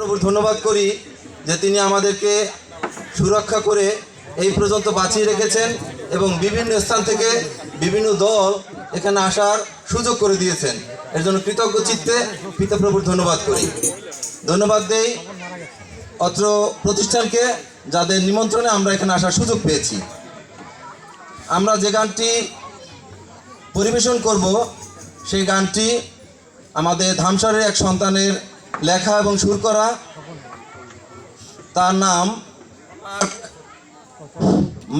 প্রভুর ধন্যবাদ করি যে তিনি আমাদেরকে সুরক্ষা করে এই পর্যন্ত বাঁচিয়ে রেখেছেন এবং বিভিন্ন স্থান থেকে বিভিন্ন দল এখানে আসার সুযোগ করে দিয়েছেন। এর জন্য কৃতজ্ঞ চিত্তে পিতাপ্রভুর ধন্যবাদ করি। ধন্যবাদ দেই অত্র প্রতিষ্ঠানকে যাদের নিমন্ত্রণে আমরা এখানে আসার সুযোগ পেয়েছি। আমরা যে গানটি পরিবেশন করব, সেই গানটি আমাদের ধামসারের এক সন্তানের লেখা এবং সুর করা। তার নাম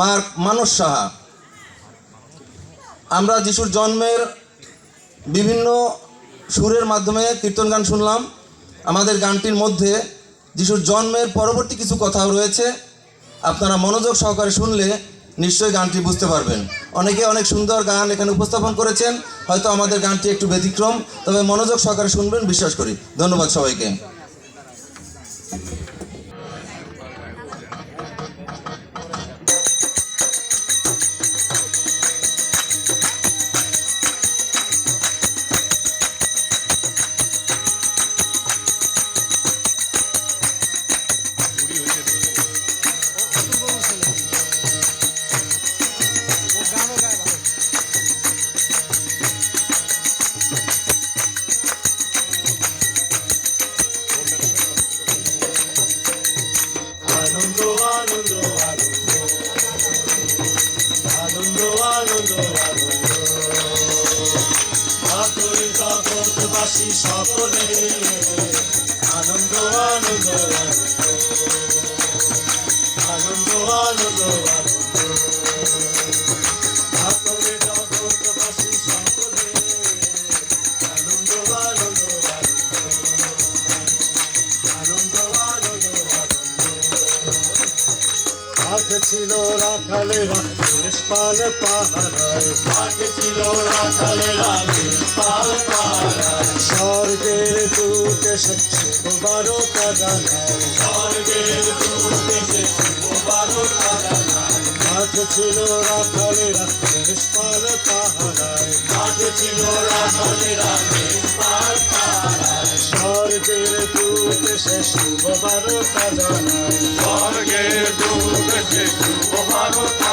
মার্ক মানস সাহা। আমরা যিশুর জন্মের বিভিন্ন সুরের মাধ্যমে কীর্তন গান শুনলাম। আমাদের গানটির মধ্যে যিশুর জন্মের পরবর্তী কিছু কথাও রয়েছে। আপনারা মনোযোগ সহকারে শুনলে নিশ্চয়ই গানটি বুঝতে পারবেন। অনেকে অনেক সুন্দর গান এখানে উপস্থাপন করেছেন, হয়তো আমাদের গানটি একটু ব্যতিক্রম, তবে মনোযোগ সহকারে শুনবেন, বিশ্বাস করি। ধন্যবাদ সবাইকে। আনন্দ আনন্দ আনন্দ আতরে জগৎবাসী সকলে আনন্দ পাহারায় ছিল রাখালেরা পাহারায় স্বর্গের দূত এসে শুভ বারোটা জানায় স্বর্গের দূত বারোটা জানায় আগে ছিল রাখালেরা দেশপাল পাহারায় আগে ছিল রাখালেরা দেশপাল পাহারায় স্বর্গের দূত এসে শুভ বারোটা জানায় স্বর্গের দূত এসে শুভ বারোটা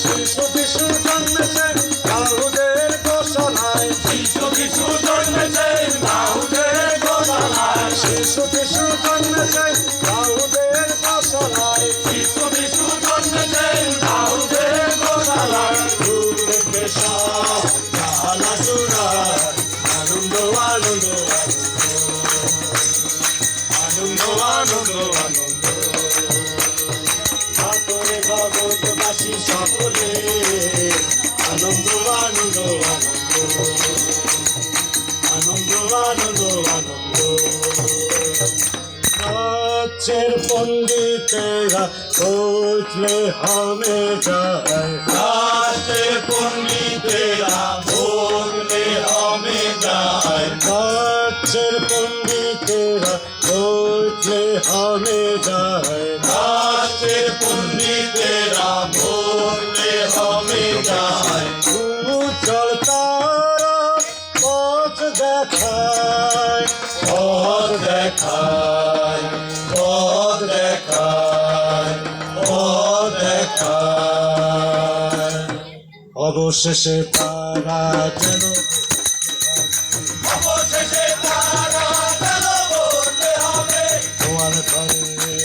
শিশু বিশু জন্মেছে নাচের পণ্ডিতেরা উঠলে হামে যায়। নাচের পণ্ডিতেরা উঠলে হামে যায়। নাচের পণ্ডিতেরা উঠলে হামে যায়। নাচের পণ্ডিতেরা উঠলে হামে যায়। উজ্জ্বল তারা পথ দেখায় পথ দেখায়। দেখায় অবশেষে তারা যেন অবশেষে তারা যেন বলতে হবে। তোমার ঘরে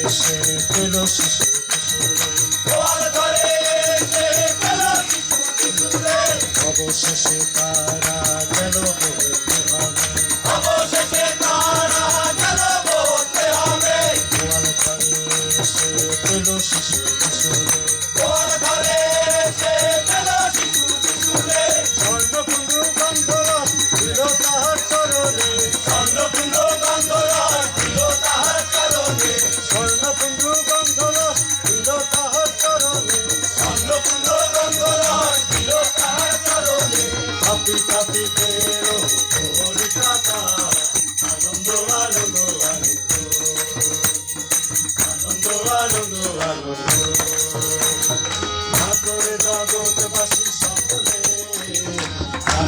এসে পেল শিশু অবশেষে তারা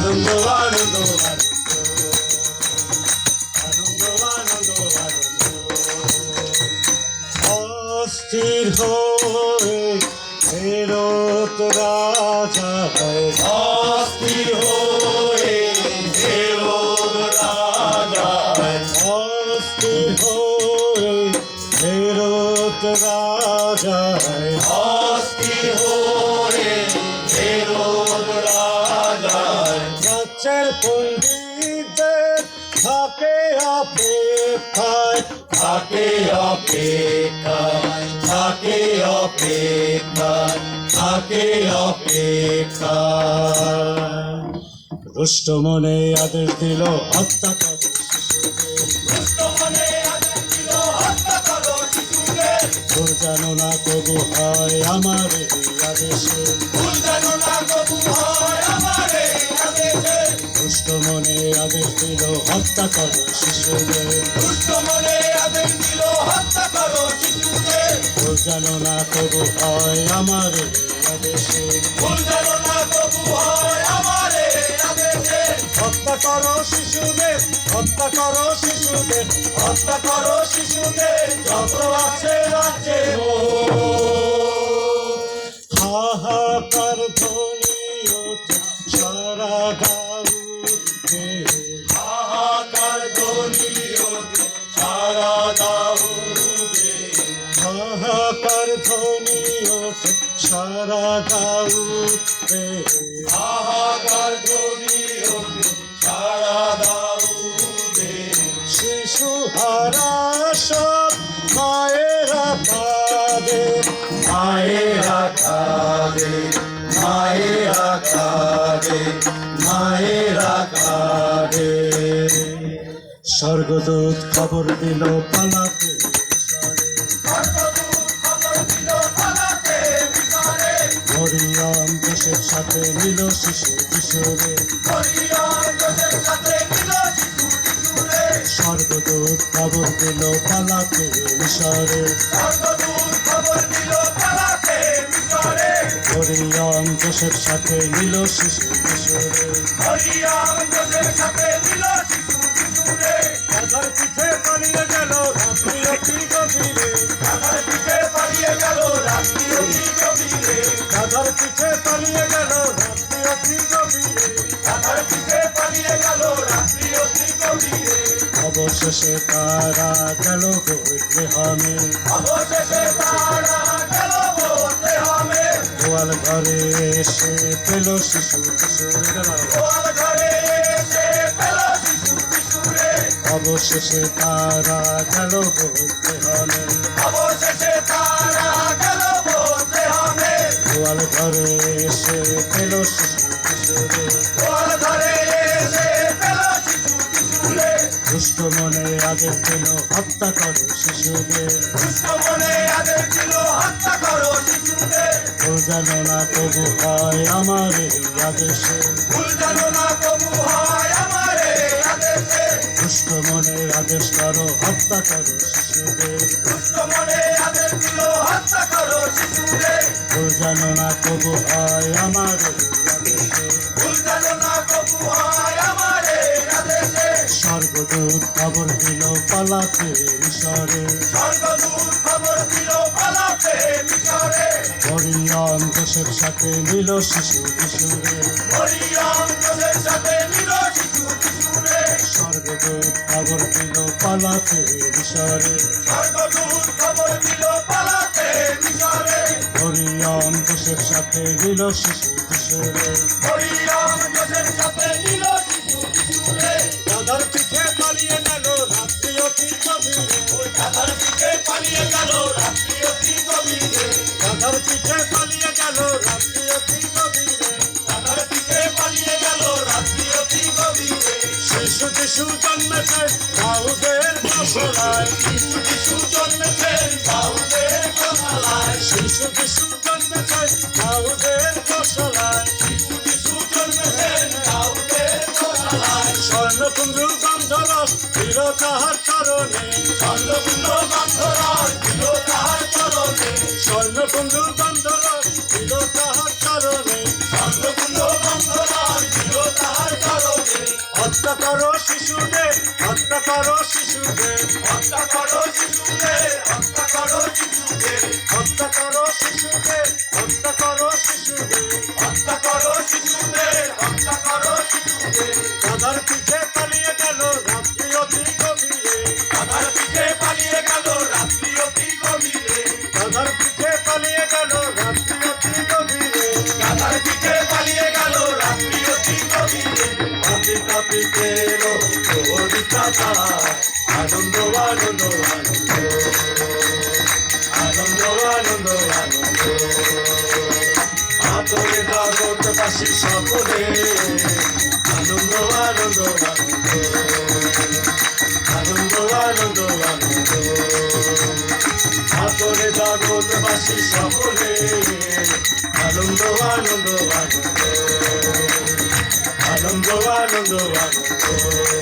আনন্দ আনন্দ অস্থির হয়ে ফেরত রাজা অস্থির হয়ে ফেরত রাজায় অস্থির হয়ে ফেরত রাজা অস্থির হয়ে পণ্ডিতদের থাকে অপেক্ষায় থাকে অপেক্ষায় থাকে অপেক্ষায় থাকে অপেক্ষায়। রুষ্ট মনে আদেশ দিল, হত্যা করে জানো না তবু হয় আমার আদেশে। ভুল জানো না কবু হয় আমার। রুষ্ট মনে আদেশ দিল হত্যা করে শিশুদের। দুষ্টমনে আদেশ দিল হত্যা করো শিশুকে তোর জানো না তবু হয় আমার আদেশে। ভুল জানো না কবু হয় আমার আদেশে। হত্যা করো শিশুদের হত্যা করো শিশুদের। হত্যা করো শিশুদের যত আছে রাজ্যে হা হা হাহাকার ধ্বনি সারা হাহাকার ধ্বনি ওঠে সারা গাউতে হাহাকার ধ্বনি ওঠে সারা দাউদে। শিশু হারা সব মায়েরা কাঁদে। মায়েরা কাঁদে মায়েরা কাঁদে মায়েরা কাঁদে। স্বর্গদূত খবর দিল পালাতে। সাথে মিল শিশু কিশোরে। স্বর্গদূত খবর দিল পালাতে মিশরে। মরিয়ম দেশের সাথে নিল শিশু কিশোরে। হরিয়র যশের সাথে মিল শিশু রাজার পিঠে পালিয়ে গেল রাত্রি অতি গভীরে। রাধার পিঠে পালিয়ে গেল রাত্রি অতি গভীরে। অবশেষে তারা গেল গইলে হামে অবশেষে তারা গেল বলতে হবে গোয়াল ঘরে এসে পেল শিশু কিশোরেরা গোয়াল ঘরে এসে পেল শিশু কিশোরে অবশেষে তারা গেল বলতে হলে অবশেষে গোয়াল ঘরে এসে পেল শিশু কিশোরে। গোয়াল ঘরে এসে পেল শিশু কিশোরে। দুষ্ট মনে আদেশ দিল হত্যা করো শিশুদের দুষ্ট মনে আদেশ ছিল হত্যা করো শিশুদের ও জানো না তবু হয় আমার এই আদেশে। ভুল জানো না কবু হয় আদেশ করো হত্যা করো শিশুদের। ভুল জানো না কবু হয় আমার স্বর্গদূত খবর দিল পালাতে মিশরে। হরিয়ম দেশের সাথে নিল শিশু কিশোরে হরিয়ম তোদের সাথে মিল পালাতে মিশরে। দিল হরিয়ম দেশের সাথে নিল শিশু কিশোরে। শিশু দাদার পিঠে পালিয়ে গেল রাত্রি অতি গভীরে। দাদার পিঠে পালিয়ে গেল রাত্রি অতি গভীরে। দাদার পিঠে পালিয়ে গেল রাত্রি অতি কিশু জন্মেছে দাউদের মশলায় শিশু কিশু জন্মেছেন দাউদের গোশালায় শিশু কিশু জন্মেছে দাউদের মশলায় শিশু কিশু জন্মেছেন দাউদের গোশালায় স্বর্ণকুণ্ডু গন্ধরস দিল তাহার কারণে স্বর্ণকুণ্ড বান্ধরার দিল তাহার চরণে। স্বর্ণকুণ্ডু গন্ধরস হত্যা করো শিশুদের, হত্যা করো শিশুদের, হত্যা করো শিশুদের, হত্যা করো শিশুদের, হত্যা করো শিশুদের, হত্যা করো শিশুদের, হত্যা করো শিশুদের, হত্যা করো শিশুদের। দাদার পিছু মালিকের পবিত্রতা আনন্দ আনন্দ আনন্দ আনন্দ। আনন্দ আনন্দ। আতরে জগৎবাসী সকলে। আনন্দ আনন্দ আনন্দ। আনন্দ আনন্দ। আতরে জগৎবাসী সকলে। আনন্দ আনন্দ আনন্দ। আনন্দ